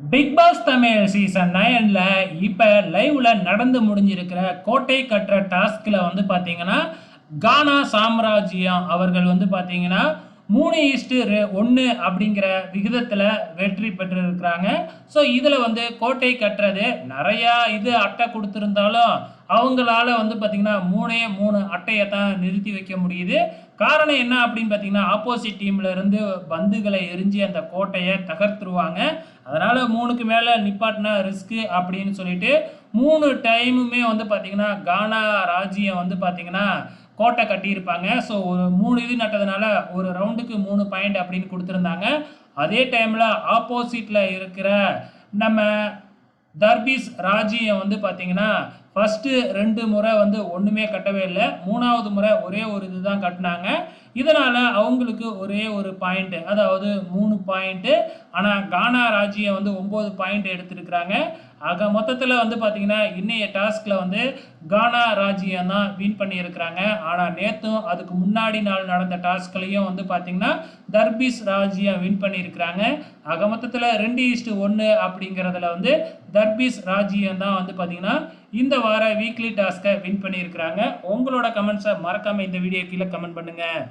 Big pass Tamil season நைனில் இப்போ லைவ்ல நடந்து முடிஞ்சிருக்கிற கோட்டை கட்டுற டாஸ்கில் வந்து பார்த்தீங்கன்னா கானா சாம்ராஜ்யம் அவர்கள் வந்து பார்த்தீங்கன்னா மூணு ஈஸ்ட்டு ஒன்று அப்படிங்கிற விகிதத்தில் வெற்றி பெற்றிருக்கிறாங்க. ஸோ இதில் வந்து கோட்டை கட்டுறது நிறையா இது அட்டை கொடுத்துருந்தாலும் அவங்களால வந்து பார்த்திங்கன்னா மூணே மூணு அட்டையை தான் நிறுத்தி வைக்க முடியுது. காரணம் என்ன அப்படின்னு பார்த்தீங்கன்னா ஆப்போசிட் டீம்ல இருந்து பந்துகளை எரிஞ்சு அந்த கோட்டையை தகர்த்துருவாங்க. அதனால மூணுக்கு மேலே நிப்பாட்டினா ரிஸ்க்கு அப்படின்னு சொல்லிட்டு மூணு டைமுமே வந்து பார்த்தீங்கன்னா கானா ராஜ்யம் வந்து பார்த்தீங்கன்னா கோட்டை கட்டியிருப்பாங்க. ஸோ ஒரு மூணு இது நட்டதுனால ஒரு ரவுண்டுக்கு மூணு பாயிண்ட் அப்படின்னு கொடுத்துருந்தாங்க. அதே டைமில் ஆப்போசிட்டில் இருக்கிற நம்ம தர்பீஸ் ராஜ்யம் வந்து பார்த்தீங்கன்னா ஃபஸ்ட்டு ரெண்டு முறை வந்து ஒன்றுமே கட்டவே இல்லை. மூணாவது முறை ஒரே ஒரு இது தான் கட்டினாங்க. இதனால் அவங்களுக்கு ஒரே ஒரு பாயிண்ட்டு அதாவது மூணு பாயிண்ட்டு ஆனால் கானா ராஜ்யம் வந்து ஒம்பது பாயிண்ட் எடுத்துருக்குறாங்க. ஆக மொத்தத்தில் வந்து பார்த்திங்கன்னா இன்னைய டாஸ்கில் வந்து கானா ராஜ்யம் தான் வின் பண்ணியிருக்கிறாங்க. ஆனால் நேற்றும் அதுக்கு முன்னாடி நாள் நடந்த டாஸ்க்லையும் வந்து பார்த்திங்கன்னா தர்பீஸ் ராஜ்யம் வின் பண்ணியிருக்கிறாங்க. ஆக மொத்தத்தில் ரெண்டு ஈஸ்ட்டு ஒன்று அப்படிங்கிறதுல வந்து தர்பீஸ் ராஜ்யம் தான் வந்து பார்த்திங்கன்னா இந்த வார வீக்லி டாஸ்க்கை வின் பண்ணியிருக்கிறாங்க. உங்களோட கமெண்ட்ஸை மறக்காமல் இந்த வீடியோ கீழே கமெண்ட் பண்ணுங்கள்